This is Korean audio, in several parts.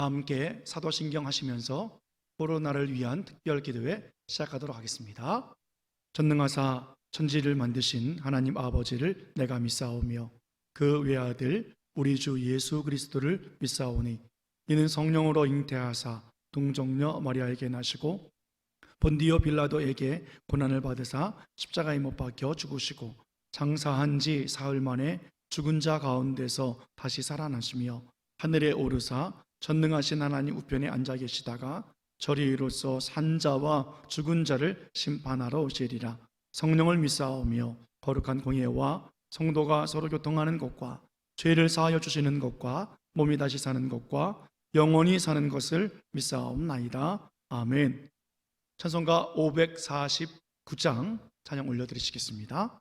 다 함께 사도신경 하시면서 코로나를 위한 특별 기도회 시작하도록 하겠습니다. 전능하사 천지를 만드신 하나님 아버지를 내가 믿사오며 그 외아들 우리 주 예수 그리스도를 믿사오니 이는 성령으로 잉태하사 동정녀 마리아에게 나시고 본디오 빌라도에게 고난을 받으사 십자가에 못 박혀 죽으시고 장사한 지 사흘 만에 죽은 자 가운데서 다시 살아나시며 하늘에 오르사 전능하신 하나님 우편에 앉아 계시다가 저리로서 산자와 죽은 자를 심판하러 오시리라. 성령을 믿사오며 거룩한 공예와 성도가 서로 교통하는 것과 죄를 사하여 주시는 것과 몸이 다시 사는 것과 영원히 사는 것을 믿사옵나이다. 아멘. 찬송가 549장 찬양 올려드리시겠습니다.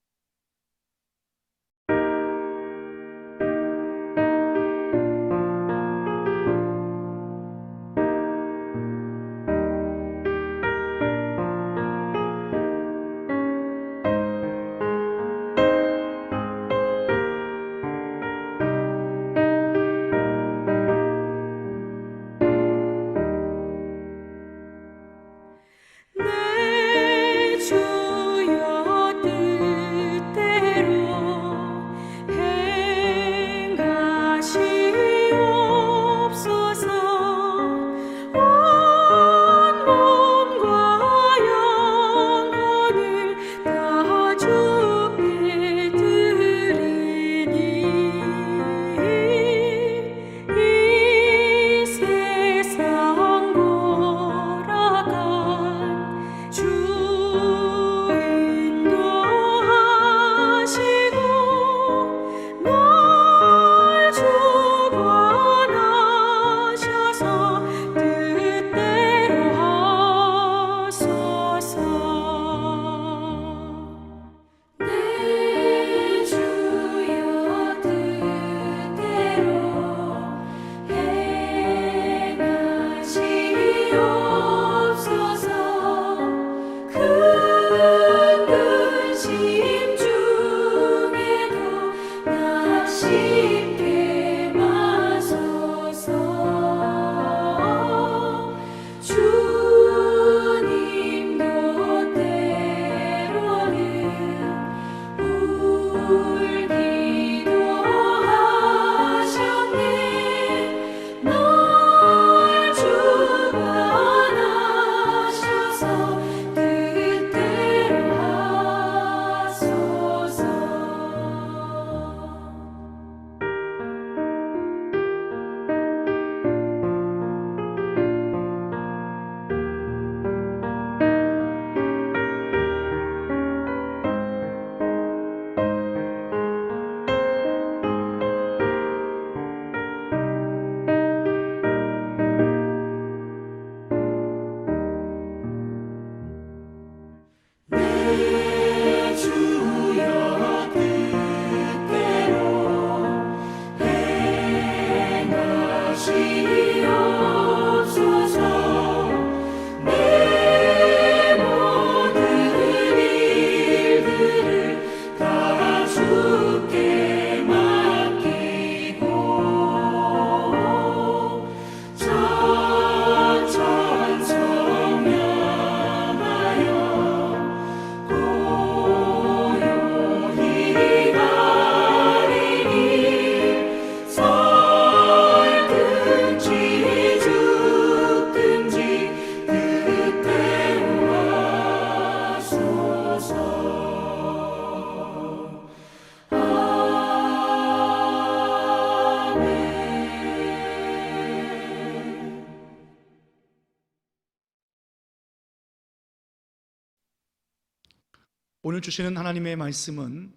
오늘 주시는 하나님의 말씀은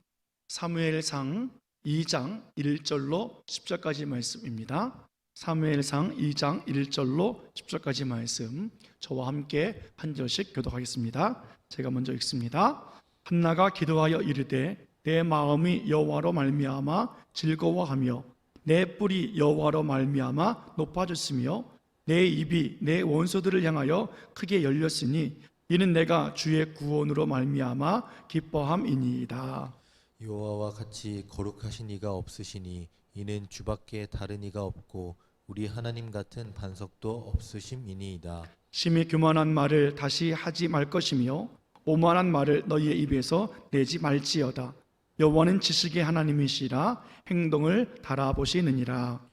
사무엘상 2장 1절로 10절까지 말씀입니다. 사무엘상 2장 1절로 10절까지 말씀 저와 함께 한 절씩 교독하겠습니다. 제가 먼저 읽습니다. 한나가 기도하여 이르되 내 마음이 여호와로 말미암아 즐거워하며 내 뿔이 여호와로 말미암아 높아졌으며 내 입이 내 원소들을 향하여 크게 열렸으니 이는 내가 주의 구원으로 말미암아 기뻐함이니이다. 여호와와 같이 거룩하신 이가 없으시니 이는 주밖에 다른 이가 없고 우리 하나님 같은 반석도 없으심이니이다. 심히 교만한 말을 다시 하지 말 것이며 오만한 말을 너희의 입에서 내지 말지어다. 여호와는 지식의 하나님이시라 행동을 달아보시느니라.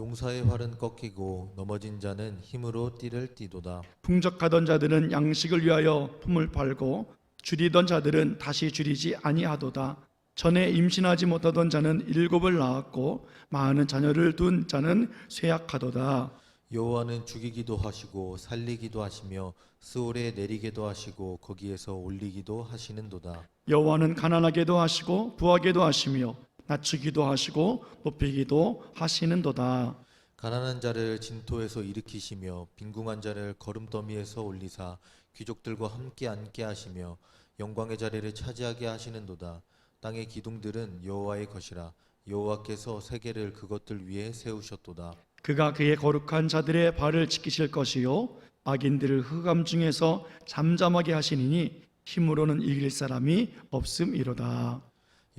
용사의 활은 꺾이고 넘어진 자는 힘으로 띠를 띠도다. 풍족하던 자들은 양식을 위하여 품을 팔고 줄이던 자들은 다시 줄이지 아니하도다. 전에 임신하지 못하던 자는 일곱을 낳았고 많은 자녀를 둔 자는 쇠약하도다. 여호와는 죽이기도 하시고 살리기도 하시며 스올에 내리게도 하시고 거기에서 올리기도 하시는도다. 여호와는 가난하게도 하시고 부하게도 하시며 낮추기도 하시고 높이기도 하시는도다. 가난한 자를 진토에서 일으키시며 빈궁한 자를 거름더미에서 올리사 귀족들과 함께 앉게 하시며 영광의 자리를 차지하게 하시는도다. 땅의 기둥들은 여호와의 것이라 여호와께서 세계를 그것들 위에 세우셨도다. 그가 그의 거룩한 자들의 발을 지키실 것이요 악인들을 흑암 중에서 잠잠하게 하시니니 힘으로는 이길 사람이 없음이로다.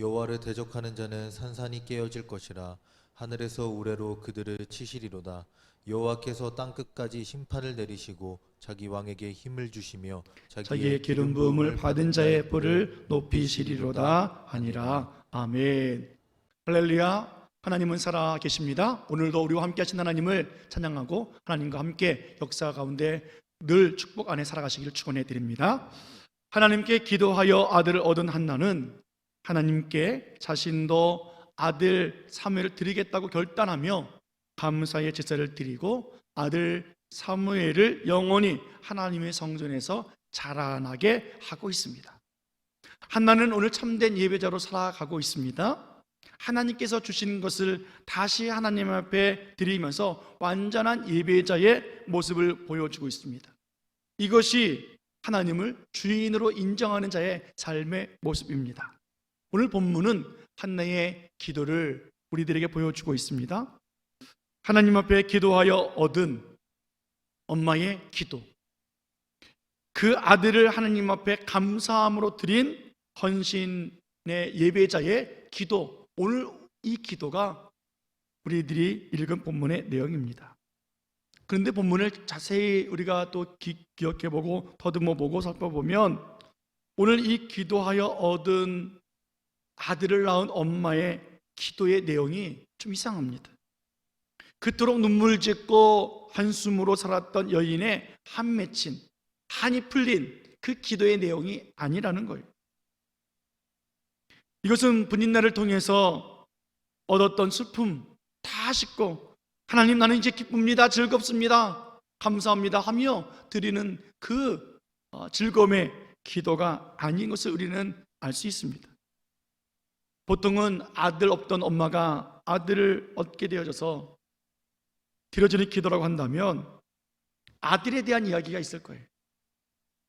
여호와를 대적하는 자는 산산이 깨어질 것이라 하늘에서 우레로 그들을 치시리로다 여호와께서 땅 끝까지 심판을 내리시고 자기 왕에게 힘을 주시며 자기의 기름 부음을 받은 자의 뿔을 높이시리로다 하니라. 아멘. 할렐루야. 하나님은 살아 계십니다. 오늘도 우리와 함께 하신 하나님을 찬양하고 하나님과 함께 역사 가운데 늘 축복 안에 살아가시기를 축원해 드립니다. 하나님께 기도하여 아들을 얻은 한나는 하나님께 자신도 아들 사무엘을 드리겠다고 결단하며 감사의 제사를 드리고 아들 사무엘을 영원히 하나님의 성전에서 자라나게 하고 있습니다. 한나는 오늘 참된 예배자로 살아가고 있습니다. 하나님께서 주신 것을 다시 하나님 앞에 드리면서 완전한 예배자의 모습을 보여주고 있습니다. 이것이 하나님을 주인으로 인정하는 자의 삶의 모습입니다. 오늘 본문은 한나의 기도를 우리들에게 보여주고 있습니다. 하나님 앞에 기도하여 얻은 엄마의 기도. 그 아들을 하나님 앞에 감사함으로 드린 헌신의 예배자의 기도. 오늘 이 기도가 우리들이 읽은 본문의 내용입니다. 그런데 본문을 자세히 우리가 또 기, 기억해 보고 더듬어 보고 살펴보면 오늘 이 기도하여 얻은 아들을 낳은 엄마의 기도의 내용이 좀 이상합니다. 그토록 눈물 짓고 한숨으로 살았던 여인의 한 맺힌 한이 풀린 그 기도의 내용이 아니라는 거예요. 이것은 분인날을 통해서 얻었던 슬픔 다 씻고 하나님 나는 이제 기쁩니다. 즐겁습니다. 감사합니다 하며 드리는 그 어, 즐거움의 기도가 아닌 것을 우리는 알 수 있습니다. 보통은 아들 없던 엄마가 아들을 얻게 되어져서 드려지는 기도라고 한다면 아들에 대한 이야기가 있을 거예요.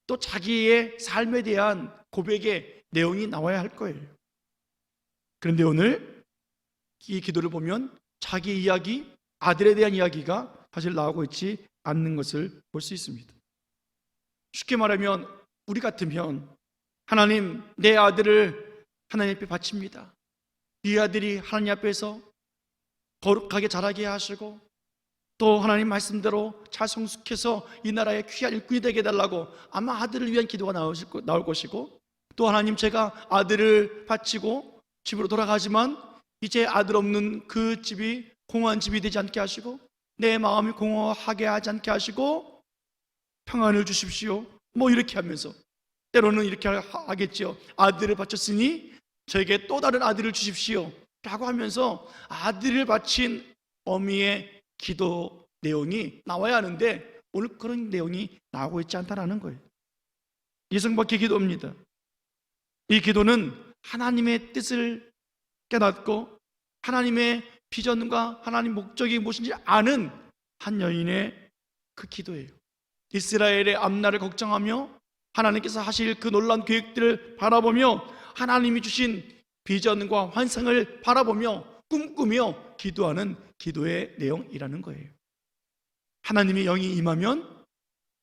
또 자기의 삶에 대한 고백의 내용이 나와야 할 거예요. 그런데 오늘 이 기도를 보면 자기 이야기, 아들에 대한 이야기가 사실 나오고 있지 않는 것을 볼 수 있습니다. 쉽게 말하면 우리 같으면 하나님 내 아들을 하나님 앞에 바칩니다. 이 아들이 하나님 앞에서 거룩하게 자라게 하시고 또 하나님 말씀대로 잘 성숙해서 이 나라의 귀한 일꾼이 되게 해달라고 아마 아들을 위한 기도가 나올 것이고 또 하나님 제가 아들을 바치고 집으로 돌아가지만 이제 아들 없는 그 집이 공허한 집이 되지 않게 하시고 내 마음이 공허하게 하지 않게 하시고 평안을 주십시오. 뭐 이렇게 하면서 때로는 이렇게 하- 하겠죠. 아들을 바쳤으니 저에게 또 다른 아들을 주십시오. 라고 하면서 아들을 바친 어미의 기도 내용이 나와야 하는데 오늘 그런 내용이 나오고 있지 않다라는 거예요. 이성밖의 기도입니다. 이 기도는 하나님의 뜻을 깨닫고 하나님의 비전과 하나님 목적이 무엇인지 아는 한 여인의 그 기도예요. 이스라엘의 앞날을 걱정하며 하나님께서 하실 그 놀라운 계획들을 바라보며 하나님이 주신 비전과 환상을 바라보며 꿈꾸며 기도하는 기도의 내용이라는 거예요. 하나님의 영이 임하면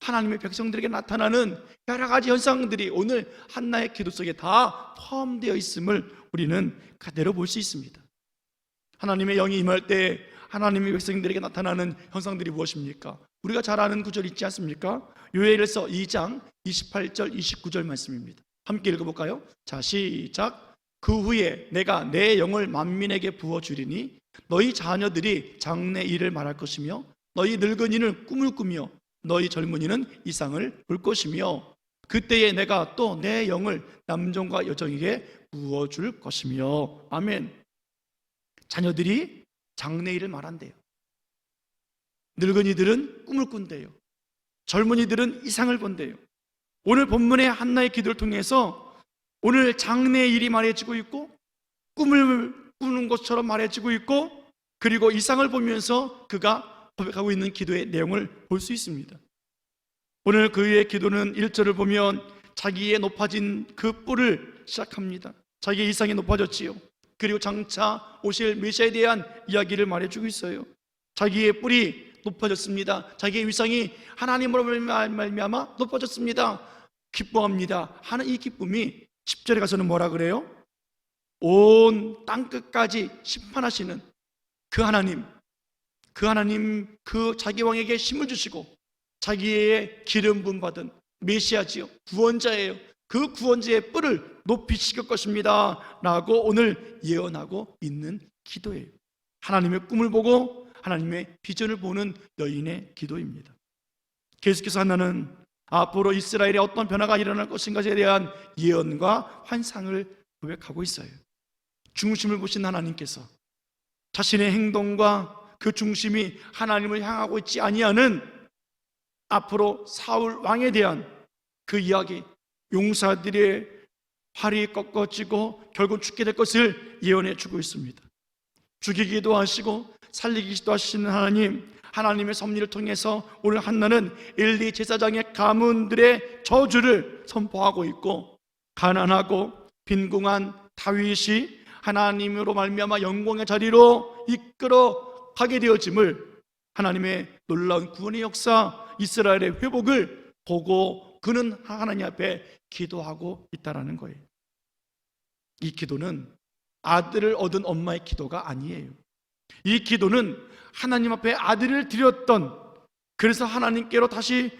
하나님의 백성들에게 나타나는 여러 가지 현상들이 오늘 한나의 기도 속에 다 포함되어 있음을 우리는 그대로 볼 수 있습니다. 하나님의 영이 임할 때 하나님의 백성들에게 나타나는 형상들이 무엇입니까? 우리가 잘 아는 구절 있지 않습니까? 요엘서 2장 28절 29절 말씀입니다. 함께 읽어볼까요? 자 시작. 그 후에 내가 내 영을 만민에게 부어주리니 너희 자녀들이 장래 일을 말할 것이며 너희 늙은이는 꿈을 꾸며 너희 젊은이는 이상을 볼 것이며 그때에 내가 또 내 영을 남종과 여종에게 부어줄 것이며. 아멘. 자녀들이 장래 일을 말한대요. 늙은이들은 꿈을 꾼대요. 젊은이들은 이상을 본대요 오늘 본문의 한나의 기도를 통해서 오늘 장래 일이 말해지고 있고 꿈을 꾸는 것처럼 말해지고 있고 그리고 이상을 보면서 그가 고백하고 있는 기도의 내용을 볼 수 있습니다. 오늘 그의 기도는 1절을 보면 자기의 높아진 그 뿔을 시작합니다. 자기의 이상이 높아졌지요. 그리고 장차 오실 메시아에 대한 이야기를 말해주고 있어요. 자기의 뿔이 높아졌습니다. 자기의 위상이 하나님으로 말미암아 높아졌습니다. 기뻐합니다. 하는 이 기쁨이 10절에 가서는 뭐라 그래요? 온 땅끝까지 심판하시는 그 하나님, 그 하나님, 그 자기 왕에게 힘을 주시고 자기의 기름 부음 받은 메시아지요, 구원자예요. 그 구원자의 뿔을 높이실 것입니다. 라고 오늘 예언하고 있는 기도예요. 하나님의 꿈을 보고 하나님의 비전을 보는 여인의 기도입니다. 계속해서 하나는 앞으로 이스라엘에 어떤 변화가 일어날 것인가에 대한 예언과 환상을 고백하고 있어요. 중심을 보신 하나님께서 자신의 행동과 그 중심이 하나님을 향하고 있지 아니하는 앞으로 사울 왕에 대한 그 이야기, 용사들의 팔이 꺾어지고 결국 죽게 될 것을 예언해 주고 있습니다. 죽이기도 하시고 살리기도 하시는 하나님, 하나님의 섭리를 통해서 오늘 한나는 엘리 제사장의 가문들의 저주를 선포하고 있고 가난하고 빈궁한 다윗이 하나님으로 말미암아 영광의 자리로 이끌어 가게 되어짐을 하나님의 놀라운 구원의 역사 이스라엘의 회복을 보고 그는 하나님 앞에 기도하고 있다라는 거예요. 이 기도는 아들을 얻은 엄마의 기도가 아니에요. 이 기도는 하나님 앞에 아들을 드렸던 그래서 하나님께로 다시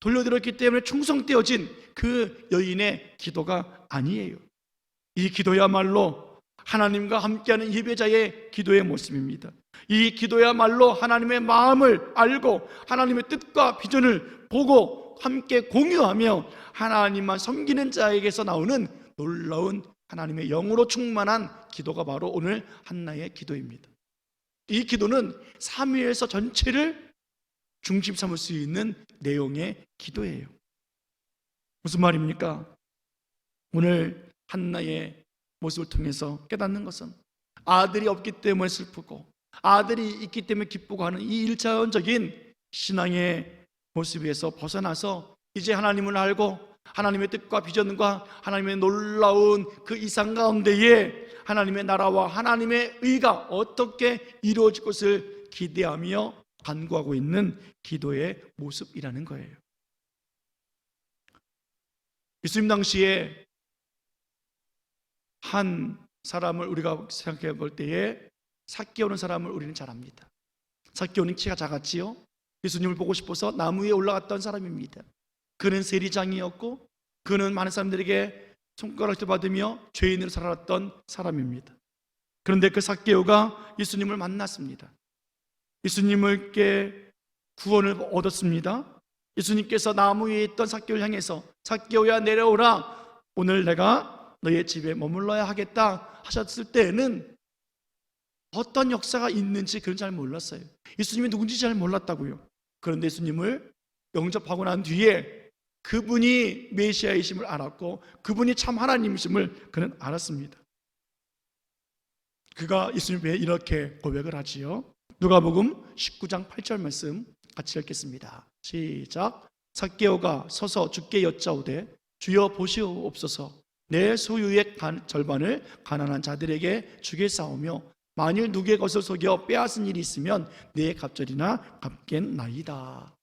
돌려드렸기 때문에 충성되어진 그 여인의 기도가 아니에요. 이 기도야말로 하나님과 함께하는 예배자의 기도의 모습입니다. 이 기도야말로 하나님의 마음을 알고 하나님의 뜻과 비전을 보고 함께 공유하며 하나님만 섬기는 자에게서 나오는 놀라운 하나님의 영으로 충만한 기도가 바로 오늘 한나의 기도입니다. 이 기도는 삼위에서 전체를 중심 삼을 수 있는 내용의 기도예요. 무슨 말입니까? 오늘 한나의 모습을 통해서 깨닫는 것은 아들이 없기 때문에 슬프고 아들이 있기 때문에 기쁘고 하는 이 일차원적인 신앙의 모습에서 벗어나서 이제 하나님을 알고 하나님의 뜻과 비전과 하나님의 놀라운 그 이상 가운데에 하나님의 나라와 하나님의 의가 어떻게 이루어질 것을 기대하며 간구하고 있는 기도의 모습이라는 거예요. 예수님 당시에 한 사람을 우리가 생각해 볼 때에 삭개오는 사람을 우리는 잘 압니다. 삭개오는 키가 작았지요. 예수님을 보고 싶어서 나무 위에 올라갔던 사람입니다. 그는 세리장이었고 그는 많은 사람들에게 손가락질 받으며 죄인으로 살아왔던 사람입니다. 그런데 그 삭개오가 예수님을 만났습니다. 예수님께 구원을 얻었습니다. 예수님께서 나무 위에 있던 삭개오를 향해서 삭개오야 내려오라. 오늘 내가 너의 집에 머물러야 하겠다 하셨을 때에는 어떤 역사가 있는지 그런 잘 몰랐어요. 예수님이 누군지 잘 몰랐다고요. 그런데 예수님을 영접하고 난 뒤에 그분이 메시아이심을 알았고 그분이 참 하나님이심을 그는 알았습니다. 그가 예수님에 이렇게 고백을 하지요. 누가복음 19장 8절 말씀 같이 읽겠습니다. 시작. 삭개오가 서서 주께 여짜오되 주여 보시옵소서 내 소유의 간- 절반을 가난한 자들에게 주겠사오며 만일 누구의 것을 속여 빼앗은 일이 있으면 내 갑절이나 갚겠나이다.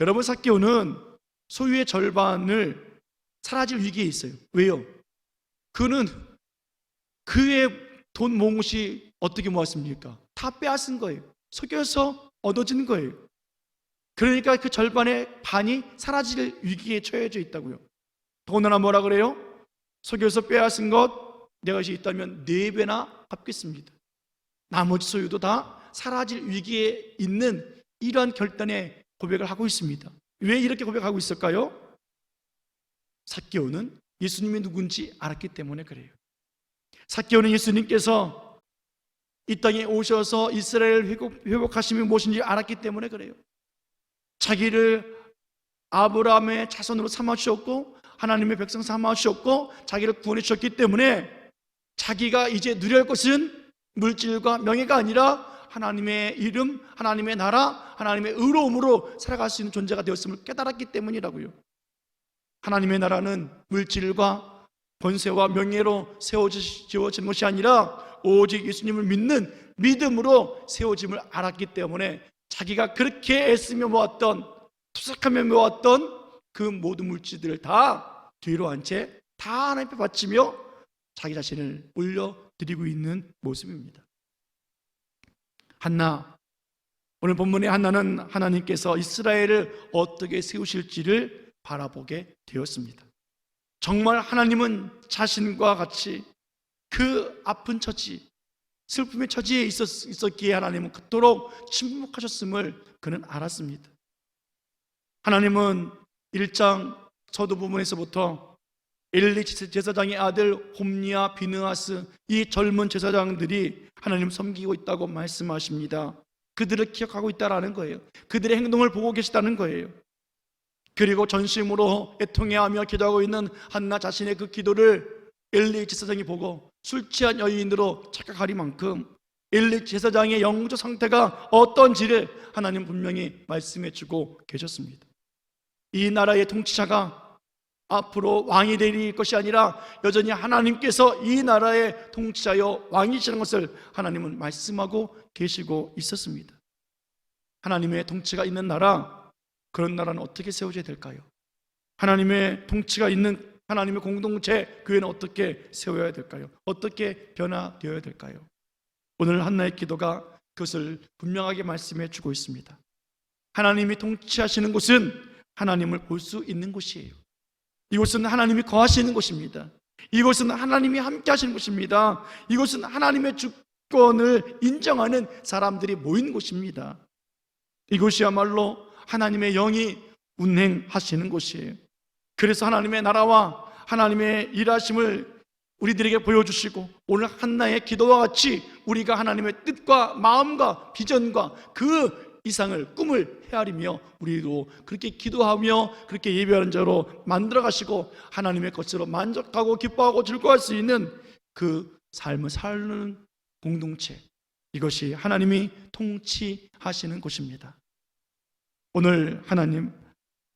여러분 삭개오는 소유의 절반을 사라질 위기에 있어요. 왜요? 그는 그의 돈 몽시 어떻게 모았습니까? 다 빼앗은 거예요. 속여서 얻어진 거예요. 그러니까 그 절반의 반이 사라질 위기에 처해져 있다고요. 더군다나 뭐라 그래요? 속여서 빼앗은 것 내가 것이 있다면 네 배나 갚겠습니다. 나머지 소유도 다 사라질 위기에 있는 이러한 결단의 고백을 하고 있습니다. 왜 이렇게 고백하고 있을까요? 사개오는 예수님이 누군지 알았기 때문에 그래요. 사개오는 예수님께서 이 땅에 오셔서 이스라엘 회복, 회복하심이 무엇인지 알았기 때문에 그래요. 자기를 아브라함의 자손으로 삼아 주셨고 하나님의 백성 삼아 주셨고 자기를 구원해 주셨기 때문에 자기가 이제 누릴 것은 물질과 명예가 아니라 하나님의 이름, 하나님의 나라, 하나님의 의로움으로 살아갈 수 있는 존재가 되었음을 깨달았기 때문이라고요. 하나님의 나라는 물질과 권세와 명예로 세워지어진 것이 아니라 오직 예수님을 믿는 믿음으로 세워짐을 알았기 때문에 자기가 그렇게 애쓰며 모았던 투석하며 모았던 그 모든 물질들을 다 뒤로 한 채 다 하나님 앞에 바치며 자기 자신을 올려드리고 있는 모습입니다. 한나 오늘 본문의 한나는 하나님께서 이스라엘을 어떻게 세우실지를 바라보게 되었습니다. 정말 하나님은 자신과 같이 그 아픈 처지, 슬픔의 처지에 있었, 있었기에 하나님은 그토록 침묵하셨음을 그는 알았습니다. 하나님은 1장 서두 부분에서부터 엘리 제사장의 아들 홈리아 비느하스 이 젊은 제사장들이 하나님 섬기고 있다고 말씀하십니다. 그들을 기억하고 있다라는 거예요. 그들의 행동을 보고 계시다는 거예요. 그리고 전심으로 애통해하며 기도하고 있는 한나 자신의 그 기도를 엘리 제사장이 보고 술 취한 여인으로 착각하리만큼 엘리 제사장의 영적 상태가 어떤지를 하나님 분명히 말씀해 주고 계셨습니다. 이 나라의 통치자가 앞으로 왕이 될 것이 아니라 여전히 하나님께서 이 나라의 통치자여 왕이시는 것을 하나님은 말씀하고 계시고 있었습니다. 하나님의 통치가 있는 나라, 그런 나라는 어떻게 세워져야 될까요? 하나님의 통치가 있는 하나님의 공동체, 교회는 어떻게 세워야 될까요? 어떻게 변화되어야 될까요? 오늘 한나의 기도가 그것을 분명하게 말씀해 주고 있습니다. 하나님이 통치하시는 곳은 하나님을 볼 수 있는 곳이에요. 이곳은 하나님이 거하시는 곳입니다. 이곳은 하나님이 함께 하시는 곳입니다. 이곳은 하나님의 주권을 인정하는 사람들이 모인 곳입니다. 이곳이야말로 하나님의 영이 운행하시는 곳이에요. 그래서 하나님의 나라와 하나님의 일하심을 우리들에게 보여주시고 오늘 한나의 기도와 같이 우리가 하나님의 뜻과 마음과 비전과 그 이상을 꿈을 헤아리며 우리도 그렇게 기도하며 그렇게 예배하는 자로 만들어 가시고 하나님의 것으로 만족하고 기뻐하고 즐거워할 수 있는 그 삶을 사는 공동체 이것이 하나님이 통치하시는 곳입니다. 오늘 하나님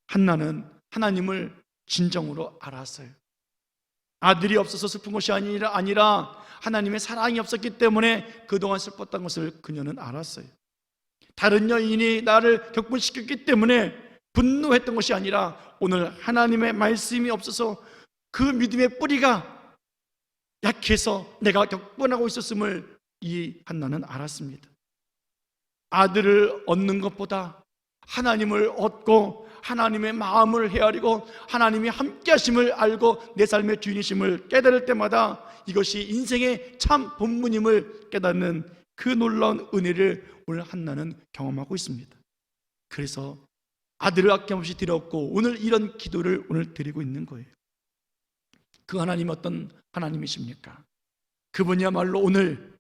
한나는 하나님을 진정으로 알았어요. 아들이 없어서 슬픈 것이 아니라 하나님의 사랑이 없었기 때문에 그동안 슬펐던 것을 그녀는 알았어요. 다른 여인이 나를 격분시켰기 때문에 분노했던 것이 아니라 오늘 하나님의 말씀이 없어서 그 믿음의 뿌리가 약해서 내가 격분하고 있었음을 이 한나는 알았습니다. 아들을 얻는 것보다 하나님을 얻고 하나님의 마음을 헤아리고 하나님이 함께 하심을 알고 내 삶의 주인이심을 깨달을 때마다 이것이 인생의 참 본문임을 깨닫는 그 놀라운 은혜를 오늘 한나는 경험하고 있습니다. 그래서 아들을 아낌없이 드렸고 오늘 이런 기도를 오늘 드리고 있는 거예요. 그 하나님 어떤 하나님이십니까? 그분이야말로 오늘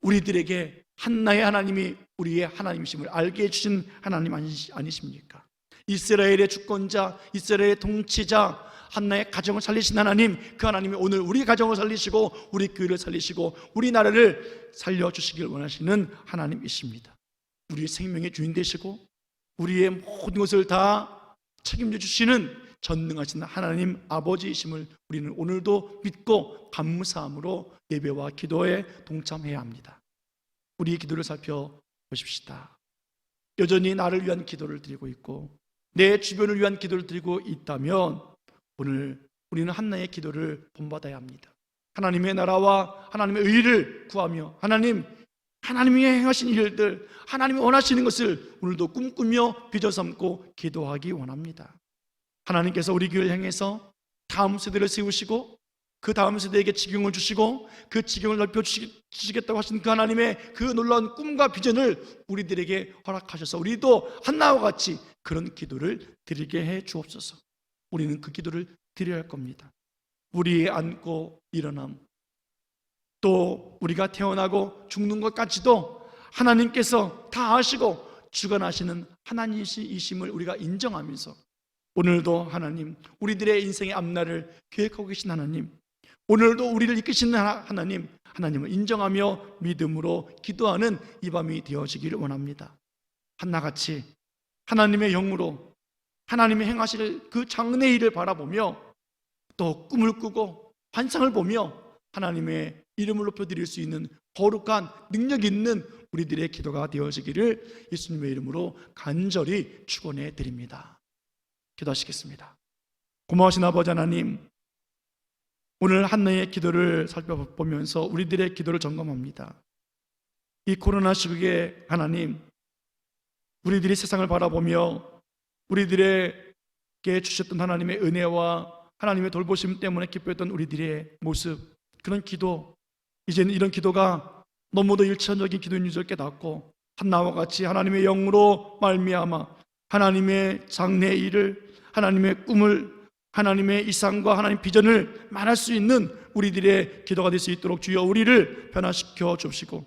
우리들에게 한나의 하나님이 우리의 하나님이심을 알게 해주신 하나님 아니십니까? 이스라엘의 주권자, 이스라엘의 통치자, 한나의 가정을 살리신 하나님, 그 하나님이 오늘 우리 가정을 살리시고 우리 교회를 살리시고 우리 나라를 살려 주시길 원하시는 하나님이십니다. 우리의 생명의 주인 되시고 우리의 모든 것을 다 책임져 주시는 전능하신 하나님 아버지이심을 우리는 오늘도 믿고 감사함으로 예배와 기도에 동참해야 합니다. 우리의 기도를 살펴보십시다. 여전히 나를 위한 기도를 드리고 있고 내 주변을 위한 기도를 드리고 있다면 오늘 우리는 한나의 기도를 본받아야 합니다. 하나님의 나라와 하나님의 의를 구하며 하나님 하나님이 행하신 일들, 하나님이 원하시는 것을 오늘도 꿈꾸며 빚어 삼고 기도하기 원합니다. 하나님께서 우리 교회를 향해서 다음 세대를 세우시고 그 다음 세대에게 지경을 주시고 그 지경을 넓혀 주시- 주시겠다고 하신 그 하나님의 그 놀라운 꿈과 비전을 우리들에게 허락하셔서 우리도 한나와 같이 그런 기도를 드리게 해 주옵소서. 우리는 그 기도를 드려야 할 겁니다. 우리의 안고 일어남 또 우리가 태어나고 죽는 것까지도 하나님께서 다 아시고 주관하시는 하나님이심을 우리가 인정하면서 오늘도 하나님 우리들의 인생의 앞날을 계획하고 계신 하나님 오늘도 우리를 이끄시는 하나- 하나님 하나님을 인정하며 믿음으로 기도하는 이 밤이 되어지기를 원합니다 한나같이 하나님의 영으로 하나님의 행하실 그 장래 일을 바라보며 또 꿈을 꾸고 환상을 보며 하나님의 이름을 높여드릴 수 있는 거룩한 능력 있는 우리들의 기도가 되어지기를 예수님의 이름으로 간절히 축원해 드립니다. 기도하시겠습니다. 고마우신 아버지 하나님, 오늘 한나의 기도를 살펴보면서 우리들의 기도를 점검합니다. 이 코로나 시국에 하나님, 우리들이 세상을 바라보며 우리들에게 주셨던 하나님의 은혜와 하나님의 돌보심 때문에 기뻐했던 우리들의 모습, 그런 기도, 이제는 이런 기도가 너무도 일차적인 기도인 줄 깨닫고 한나와 같이 하나님의 영으로 말미암아 하나님의 장래 일을 하나님의 꿈을 하나님의 이상과 하나님 비전을 말할 수 있는 우리들의 기도가 될 수 있도록 주여 우리를 변화시켜 주시고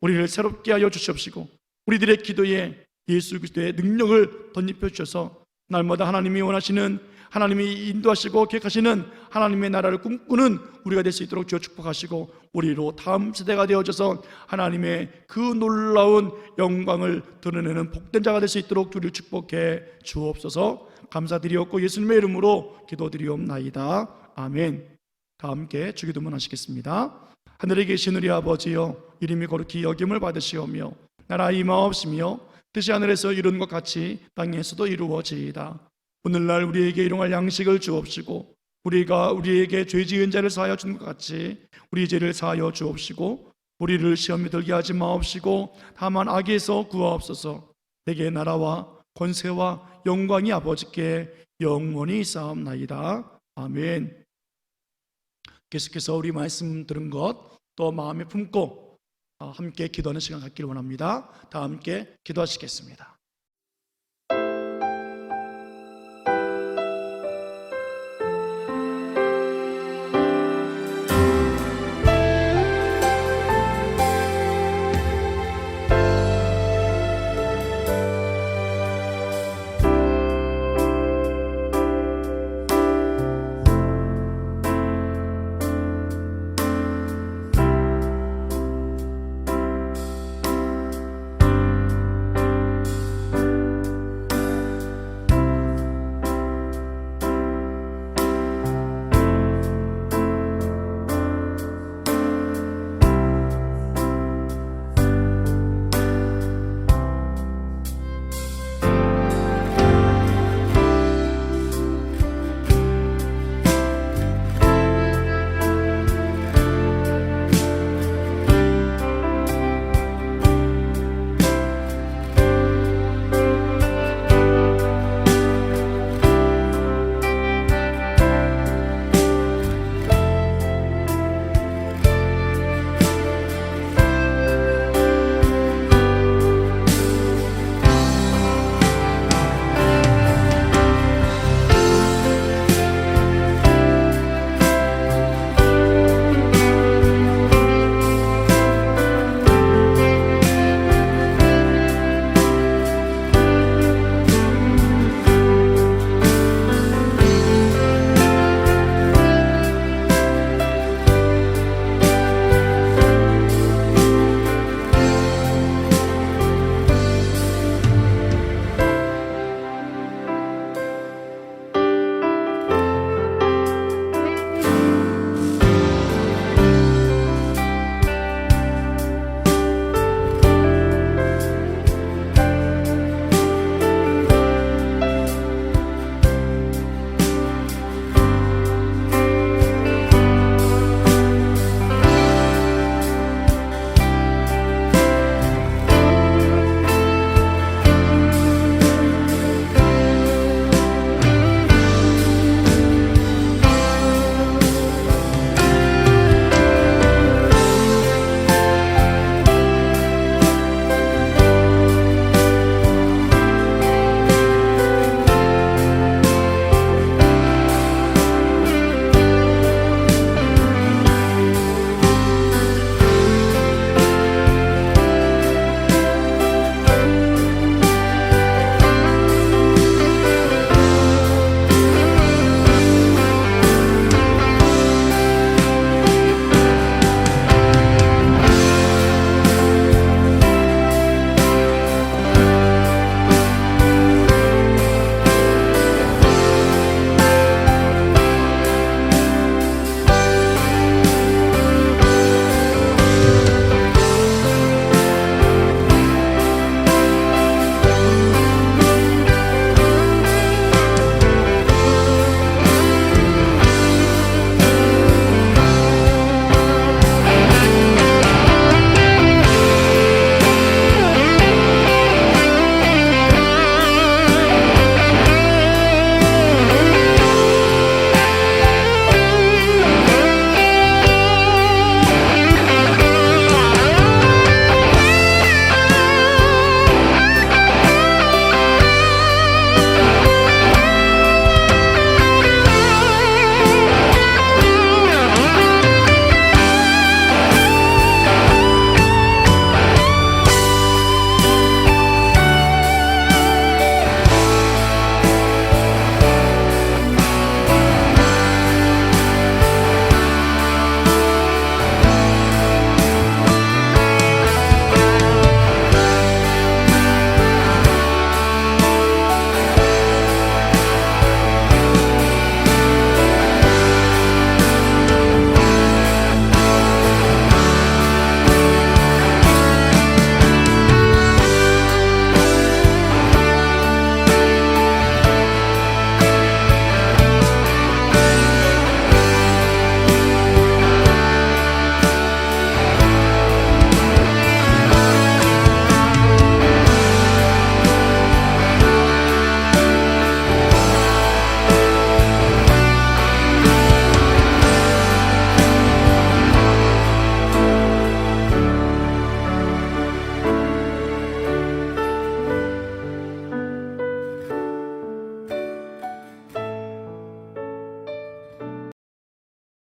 우리를 새롭게 하여 주시옵시고 우리들의 기도에 예수 그리스도의 능력을 덧입혀 주셔서 날마다 하나님이 원하시는 하나님이 인도하시고 계획하시는 하나님의 나라를 꿈꾸는 우리가 될 수 있도록 주여 축복하시고 우리로 다음 세대가 되어져서 하나님의 그 놀라운 영광을 드러내는 복된 자가 될 수 있도록 주를 축복해 주옵소서. 감사드리옵고 예수님의 이름으로 기도드리옵나이다. 아멘. 다 함께 주기도문 하시겠습니다. 하늘에 계신 우리 아버지여 이름이 거룩히 여김을 받으시오며 나라 임하옵시며 뜻이 하늘에서 이룬 것 같이 땅에서도 이루어지이다. 오늘날 우리에게 일용할 양식을 주옵시고 우리가 우리에게 죄 지은 자를 사하여 준 것 같이 우리 죄를 사하여 주옵시고 우리를 시험에 들게 하지 마옵시고 다만 악에서 구하옵소서. 내게 나라와 권세와 영광이 아버지께 영원히 쌓옵나이다. 아멘. 계속해서 우리 말씀 들은 것 또 마음에 품고 어, 함께 기도하는 시간 갖기를 원합니다. 다 함께 기도하시겠습니다